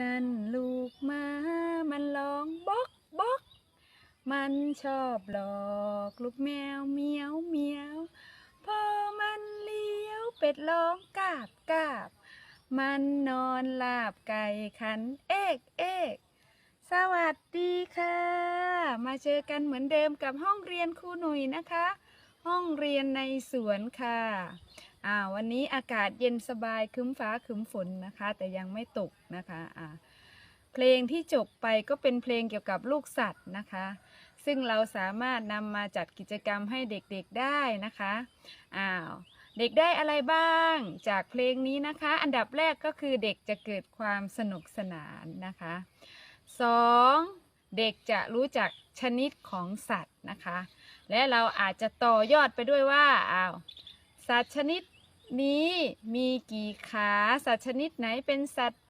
นั่นลูกหมา มันร้องบ๊อกบ๊อก มันชอบหลอกลูกแมวเมียวเมียว พอมันเลี้ยวเป็ดร้องกาบกาบ มันนอนลาบไก่ขันเอกเอกสวัสดีค่ะ มาเจอกันเหมือนเดิมกับห้องเรียนครูหนุ่ยนะคะ ห้องเรียนในสวนค่ะ อ่าวันนี้อากาศเย็นสบายคึ้มฟ้าคึ้มฝนนะคะ แต่ยังไม่ตกนะคะอ่าเพลงที่จบไปก็เป็นเพลงเกี่ยวกับลูกสัตว์นะคะ ซึ่งเราสามารถนำมาจัดกิจกรรมให้เด็กๆได้นะคะอ้าวเด็กได้อะไรบ้างจากเพลงนี้นะคะ อันดับแรกก็คือเด็กจะเกิดความสนุกสนานนะคะสองเด็กจะรู้จักชนิดของสัตว์นะคะ และเราอาจจะต่อยอดไปด้วยว่าอ้าวสัตว์ชนิด นี้มีกี่ขา สัตว์ชนิดไหนเป็นสัตว์